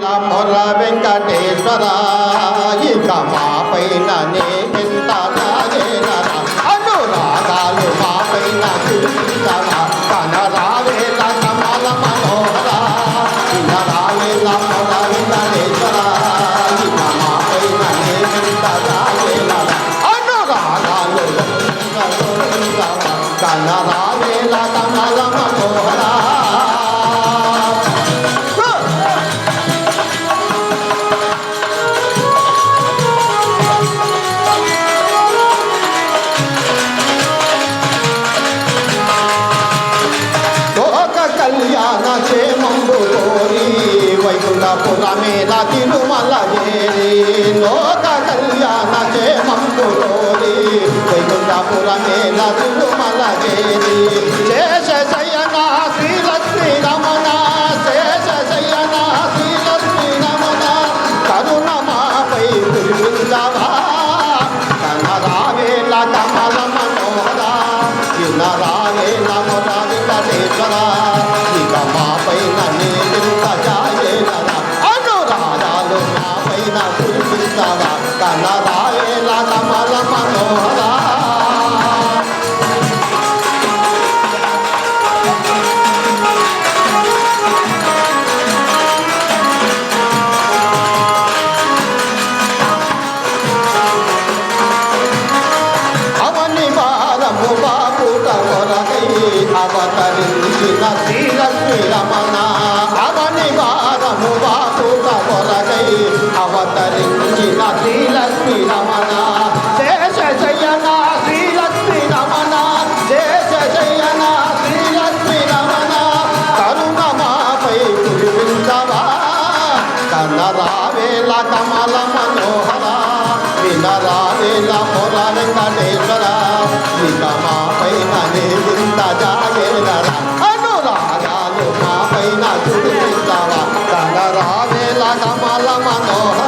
మొర వెంకటేశ్వర ఇక మా పైన నీకెంత అనురాగాలు మా కనరావేల కమల మనోహర? వినరావేల మొర వెంకటేశ్వర? ఇక మా పైన అనురాగాలు కనరావేల కమల క్షేమంబు కోరి వైకుంఠపురమేల లోక కళ్యాణ క్షేమంబు కోరి వైకుంఠపురమేల శేష శయన శ్రీలక్ష్మీ రమణ శేష శయన శ్రీలక్ష్మీ రమణ. కరుణమాపై కురిపించవా కనరావేల కమల మనోహర వినరావేల మొర వెంకటేశ్వర అవతరించిన శ్రీలక్ష్మి రమణ అవని వారము బాపుట కొరకై అవతరించిన శ్రీలక్ష్మి రమణ శేష శయన శ్రీలక్ష్మి రమణ శేష శయన శ్రీలక్ష్మి రమణ కరుణమాపై కురిపించవా కన్నరావేల కమల మనోహర కమల మనోహర